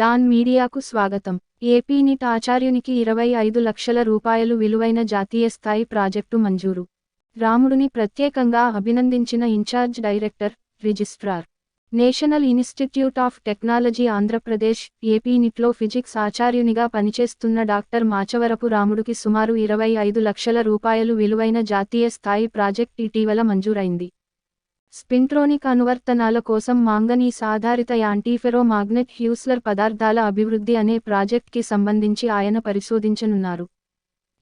Don మీడియాకు స్వాగతం. AP neat ఆచార్యునికి ఇరవై ఐదు లక్షల రూపాయలు విలువైన జాతీయ స్థాయి ప్రాజెక్టు మంజూరు. రాముడిని ప్రత్యేకంగా అభినందించిన in-charge director registrar. National institute of technology Andhra Pradesh AP నిట్లో physics ఆచార్యునిగా పనిచేస్తున్న డాక్టర్ మాచవరపు రాముడికి సుమారు ఇరవై ఐదు లక్షల రూపాయలు విలువైన జాతీయ స్థాయి ప్రాజెక్ట్ ఇటీవల మంజూరైంది. స్పింట్రోనిక్ అనువర్తనాల కోసం మాంగనీస్ ఆధారిత యాంటీఫెరో మాగ్నెట్ హ్యూస్లర్ పదార్థాల అభివృద్ధి అనే ప్రాజెక్ట్కి సంబంధించి ఆయన పరిశోధించనున్నారు.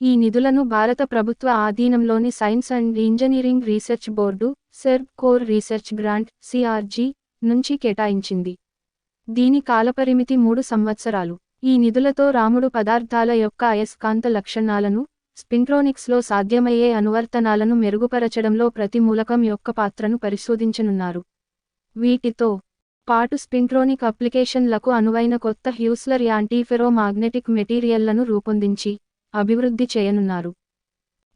ఈ నిధులను భారత ప్రభుత్వ ఆధీనంలోని science and engineering research board SERB core research grant CRG నుంచి కేటాయించింది. దీని కాలపరిమితి మూడు సంవత్సరాలు. ఈ నిధులతో రాముడు పదార్థాల యొక్క అయస్కాంత లక్షణాలను స్పింట్రోనిక్స్లో సాధ్యమయ్యే అనువర్తనాలను మెరుగుపరచడంలో ప్రతి మూలకం యొక్క పాత్రను పరిశోధించనున్నారు. వీటితో పాటు స్పింట్రోనిక్ అప్లికేషన్లకు అనువైన కొత్త హ్యూస్లర్ యాంటీఫెరో మాగ్నెటిక్ మెటీరియల్లను రూపొందించి అభివృద్ధి చేయనున్నారు.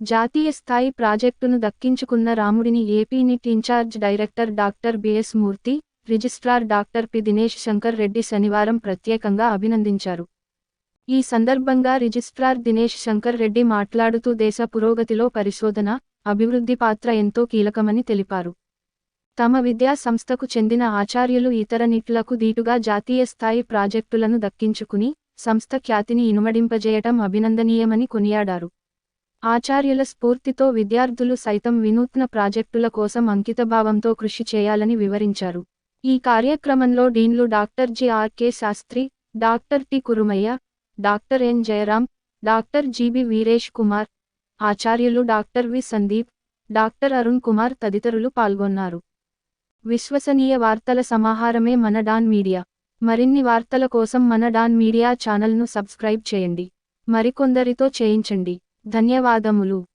జాతీయ స్థాయి ప్రాజెక్టును దక్కించుకున్న రాముడిని AP NIT in-charge director doctor B S Murthy registrar doctor P. Dinesh Shankar Reddy శనివారం ప్రత్యేకంగా అభినందించారు. ఈ సందర్భంగా రిజిస్ట్రార్ దినేష్ శంకర్ రెడ్డి మాట్లాడుతూ దేశ పురోగతిలో పరిశోధన అభివృద్ధి పాత్ర ఎంతో కీలకమని తెలిపారు. తమ విద్యా సంస్థకు చెందిన ఆచార్యులు ఇతర నిట్లకు దీటుగా జాతీయ స్థాయి ప్రాజెక్టులను దక్కించుకుని సంస్థ ఖ్యాతిని ఇనుమడింపజేయటం అభినందనీయమని కొనియాడారు. ఆచార్యుల స్ఫూర్తితో విద్యార్థులు సైతం వినూత్న ప్రాజెక్టుల కోసం అంకితభావంతో కృషి చేయాలని వివరించారు. ఈ కార్యక్రమంలో డీన్లు doctor G R K Sastry doctor T Kurumaiah doctor N. Jayaram doctor G B Veeresh Kumar ఆచార్యులు doctor V. Sandeep doctor Arun Kumar తదితరులు పాల్గొన్నారు. విశ్వసనీయ వార్తల సమాహారమే మన డాన్ మీడియా. మరిన్ని వార్తల కోసం మన డాన్ మీడియా ఛానల్ను సబ్స్క్రైబ్ చేయండి. మరికొందరితో చేయించండి. ధన్యవాదములు.